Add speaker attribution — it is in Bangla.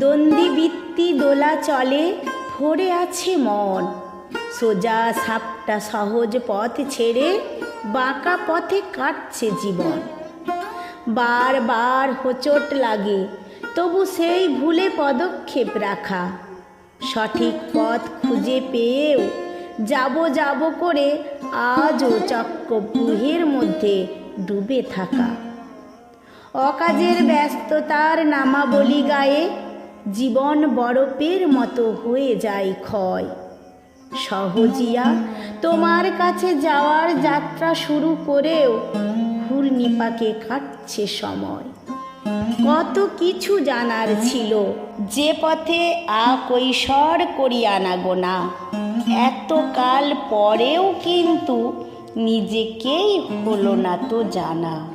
Speaker 1: দন্দিবৃত্তি দোলা চলে, ভরে আছে মন। সোজা সাপটা সহজ পথ ছেড়ে, বাঁকা পথে কাটছে জীবন। বারবার হোঁচট লাগে, তবু সেই ভুলে পদক্ষেপ রাখা। সঠিক পথ খুঁজে পেয়েও যাব যাব করে, আজও চক্রব্যূহের মধ্যে ডুবে থাকা। অকাজের ব্যস্ততার নামাবলি গায়ে জীবন বরফের মতো হয়ে যায় ক্ষয়। সহজিয়া তোমার কাছে যাওয়ার যাত্রা শুরু করেও ঘূর্ণিপাকে কাটছে সময়। কত কিছু জানার ছিল, যে পথে আকৈশর করিয়া না গোনা। এতকাল পরেও কিন্তু নিজেকেই হলো না তো জানা।